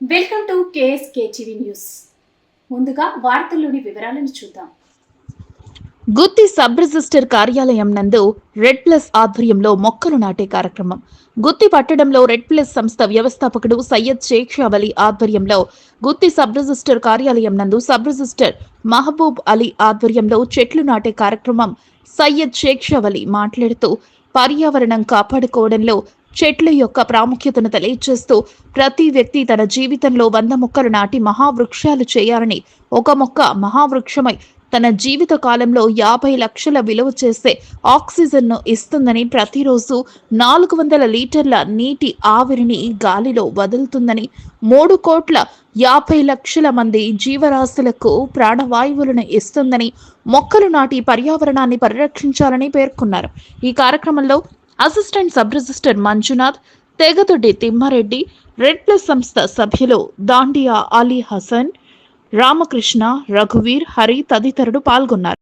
Welcome to KSK TV news. ముందుగా వార్తల్లోని వివరాలను చూద్దాం. గుత్తి సబ్ రిజిస్టర్ కార్యాలయం నందు రెడ్ ప్లస్ ఆధ్వర్యంలో మొక్కలు నాటే కార్యక్రమం. గుత్తి పట్టడంలో రెడ్ ప్లస్ సంస్థ వ్యవస్థాపకుడు సయ్యద్ షేక్ షా ఆధ్వర్యంలో గుత్తి సబ్ రిజిస్టర్ కార్యాలయం నందు సబ్ రిజిస్టర్ మహబూబ్ అలీ ఆధ్వర్యంలో చెట్లు నాటే కార్యక్రమం సయ్యద్ షేక్ షా మాట్లాడుతూ పర్యావరణం కాపాడుకోవడంలో చెట్ల యొక్క ప్రాముఖ్యతను తెలియజేస్తూ ప్రతి వ్యక్తి తన జీవితంలో వంద మొక్కలు నాటి మహావృక్షాలు చేయాలని ఒక మొక్క మహావృక్షమై తన జీవిత కాలంలో యాభై లక్షల విలువ చేసే ఆక్సిజన్ను ఇస్తుందని ప్రతిరోజు నాలుగు వందల లీటర్ల నీటి ఆవిరిని గాలిలో వదులుతుందని మూడు కోట్ల యాభై లక్షల మంది జీవరాశులకు ప్రాణవాయువులను ఇస్తుందని మొక్కలు నాటి పర్యావరణాన్ని పరిరక్షించాలని పేర్కొన్నారు. ఈ కార్యక్రమంలో assistant sub register Manjunath Tegadoddi Thimmareddy red plus సంస్థ సభ్యులు దాండియా అలీ హసన్ రామకృష్ణ రఘువీర్ హరి తదితరులు పాల్గొన్నారు.